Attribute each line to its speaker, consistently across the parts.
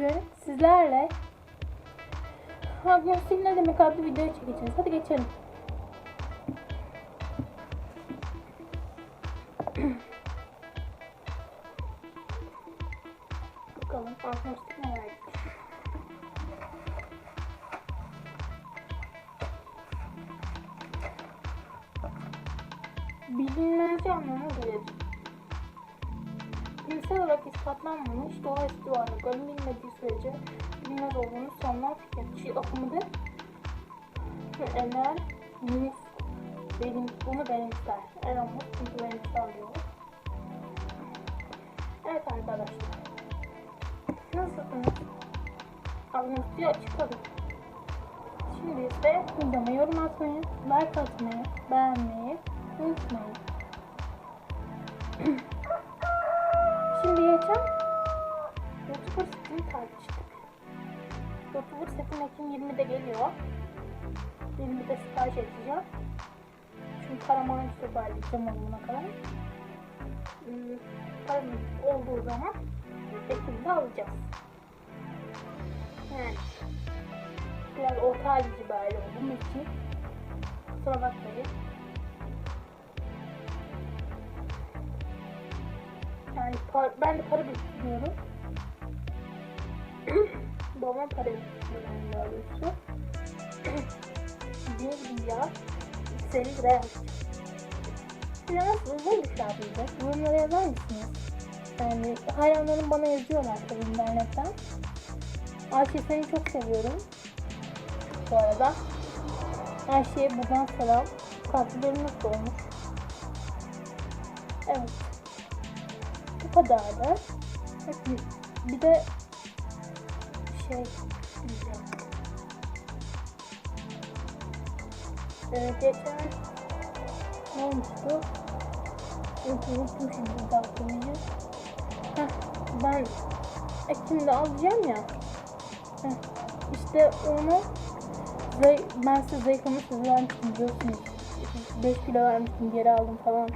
Speaker 1: bugün sizlerle Agnostik ne demek adlı video çekeceğiz. Hadi geçelim. Bakalım agnostik ne vermiş. Bilinmezce anlamı gelir. Bilimsel olarak ispatlanmamış doğaüstü varlıkların bilmediği sürece bilinmez olduğunu savunan fikirci akımıdır. Ve Enel Musk benim, bunu benimser. Elon Musk bunu benimser diyor. Evet arkadaşlar. Nasılsınız? Agnostiği açıkladım. Şimdi ise videoma yorum atmayı, like atmayı, beğenmeyi unutmayın. Geçen YouTuber setini tartıştık. YouTuber setim Ekim 20'de geliyor. 20'de sipariş edeceğim. Çünkü paramı önce toparlayacağım onuna kadar. Hmm, Param olduğu zaman Ekim'de alacağız. Yani biraz orta bir aile olduğum için kusura bakmayın. Ben de para biriktiriyorum. Babam para biriktiriyor yani daha doğrusu. Bir milyar 150 lira yapacağım. Size nasıl uzun abiydi? Yorumlara yazar mısınız? Yani hayranlarım bana yazıyorlar tabii internetten. Ayşe seni çok seviyorum. Bu arada. Ayşe'ye buradan selam. Kalplerim nasıl olmuş? Evet. Bu kadardı. Bir de şey diyeceğim. Ee, geçen ne olmuştu? Unuttum şimdi dağıtmayı. Ben Ekim'de alacağım ya. Heh, işte onu ben size zayıflamış size vermiştim biliyorsunuz. 5 kilo vermiştim geri aldım falan.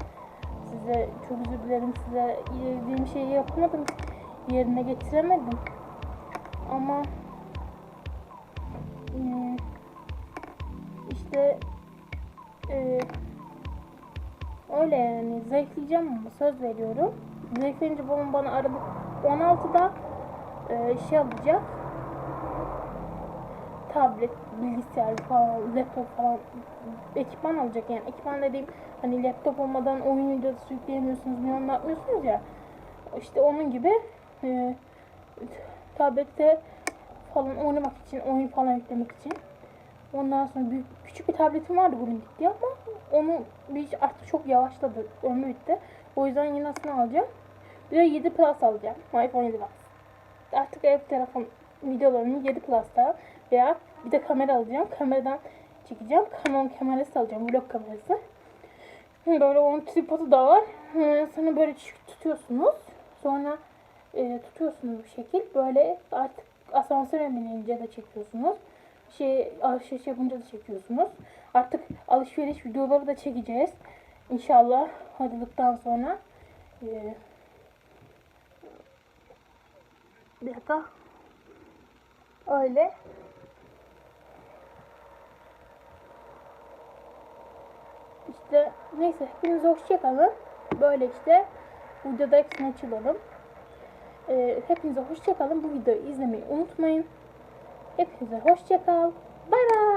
Speaker 1: Size çok özür dilerim size dediğim şeyi yapamadım. Yerine getiremedim. Ama işte e, öyle yani zayıflayacağım ama söz veriyorum. Zayıflayınca babam bana aradı 16'da e, şey alacak tablet, bilgisayar falan, laptop falan ekipman alacak yani. Ekipman dediğim hani laptop olmadan oyun videosu yükleyemiyorsunuz, milyon yapmıyorsunuz ya. İşte onun gibi e, tablette falan oynamak için, oyun falan yüklemek için. Ondan sonra büyük, küçük bir tabletim vardı bunun gitti ama onu bir artık çok yavaşladı, ömrü bitti. O yüzden yenisini alacağım. Bir de 7 Plus alacağım. iPhone 7 Plus. Artık ev telefon videolarımı 7 Plus'ta veya bir de kamera alacağım. Kameradan çekeceğim. Canon kamerası alacağım. Vlog kamerası. Böyle onun tripodu da var. Sonra böyle tutuyorsunuz. Sonra e, tutuyorsunuz bir şekil. Böyle artık asansöre binince de çekiyorsunuz. Şey alışveriş yapınca da çekiyorsunuz. Artık alışveriş videoları da çekeceğiz. İnşallah hazırlıktan sonra. Ee, bir dakika. Öyle. İşte neyse hepinize hoşçakalın. Böyle işte videoda hepsini açılalım. Ee, hepinize hoşçakalın. Bu videoyu izlemeyi unutmayın. Hepinize hoşçakal. Bay bay.